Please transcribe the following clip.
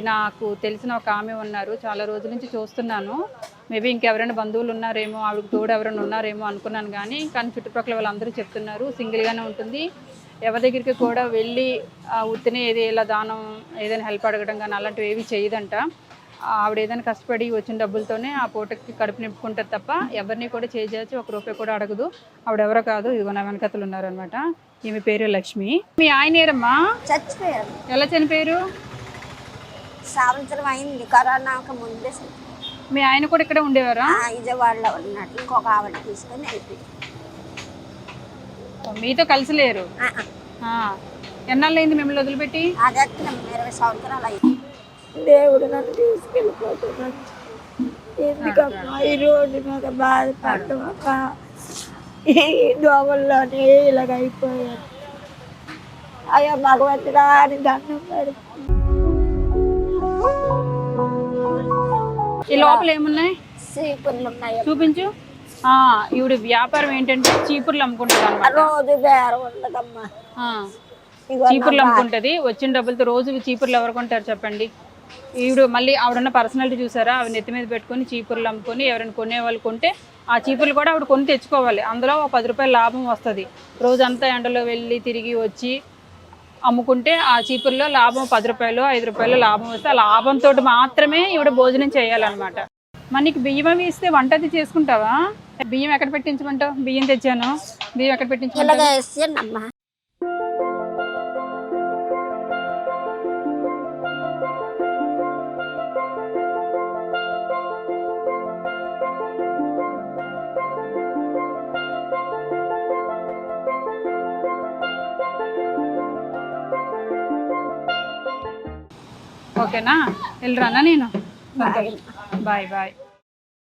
నాకు తెలిసిన ఒక ఆమె ఉన్నారు. చాలా రోజుల నుంచి చూస్తున్నాను. మేబీ ఇంకెవరైనా బంధువులు ఉన్నారేమో ఆవిడకి తోడు ఎవరైనా ఉన్నారేమో అనుకున్నాను కానీ కానీ చుట్టుపక్కల వాళ్ళందరూ చెప్తున్నారు. సింగిల్గానే ఉంటుంది. ఎవరి దగ్గరికి కూడా వెళ్ళి ఆ, ఉత్తినే ఏది ఇలా దానం ఏదైనా హెల్ప్ అడగడం కానీ అలాంటివి ఏవి చేయదంట. ఆవిడ ఏదైనా కష్టపడి వచ్చిన డబ్బులతోనే ఆ పూటకి కడుపు నింపుకుంటారు తప్ప ఎవరిని కూడా చేసి ఒక రూపాయి కూడా అడగదు. ఆవిడ ఎవరో కాదు ఇదిగో నా వెనకతలు ఉన్నారనమాట ఈమె పేరు లక్ష్మి. మీ ఆయన ఏరమ్మా? చచ్చిపోయారు. ఎలా చనిపోయారు? సంవత్సరం అయింది. కరోనాకు ముందే. మీ ఆయన కూడా ఇక్కడే ఉండేవారా? ఆ విజయవాడలో ఉన్నట్టు ఇంకొక ఆవిడ తీసుకొని వెళ్ళిపోయి మీతో కలిసి లేరు? ఆ. ఎన్నాళ్ళు అయింది మిమ్మల్ని వదిలిపెట్టి? అది ఇరవై సంవత్సరాలు అయింది. దేవుడు నన్ను తీసుకెళ్ళిపోతున్నాడు. ఎందుకమ్మా ఈ రోడ్డు మీద బాధపడమక్క ఈ దోవల్లోనే ఇలాగ అయిపోయాను. అయ్యా భగవంతుడా అని దండం పెడు ఈ లోపల ఏమున్నాయి? ఉన్నాయి చూపించు. ఆ ఈవిడ వ్యాపారం ఏంటంటే చీపుర్లు అమ్ముకుంటుంది అనమాట రోజు బేరం ఉండదమ్మా. ఇగో చీపుర్లు అమ్ముకుంటది. వచ్చిన డబ్బులతో రోజు చీపుర్లు ఎవరు కొంటారు చెప్పండి. ఈవిడ మళ్ళీ ఆవిడన్న పర్సనాలిటీ చూసారా? ఆవిడ నెత్తి మీద పెట్టుకొని చీపుర్లు అమ్ముకొని ఎవరైనా కొనే వాళ్ళు కొంటే ఆ చీపుర్లు కూడా ఆవిడ కొని తెచ్చుకోవాలి. అందులో ఒక పది రూపాయల లాభం వస్తుంది. రోజంతా ఎండలో వెళ్ళి తిరిగి వచ్చి అమ్ముకుంటే ఆ చీపుర్లో లాభం పది రూపాయలు ఐదు రూపాయలు లాభం వస్తే ఆ లాభంతో మాత్రమే ఈవిడ భోజనం చేయాలన్నమాట. మనకి బియ్యం ఇస్తే వంట అది చేసుకుంటావా? బియ్యం ఎక్కడ పెట్టించమంటావు? బియ్యం తెచ్చాను. బియ్యం ఎక్కడ పెట్టించమంటావు? toque nada. El ranalino. Bye, bye.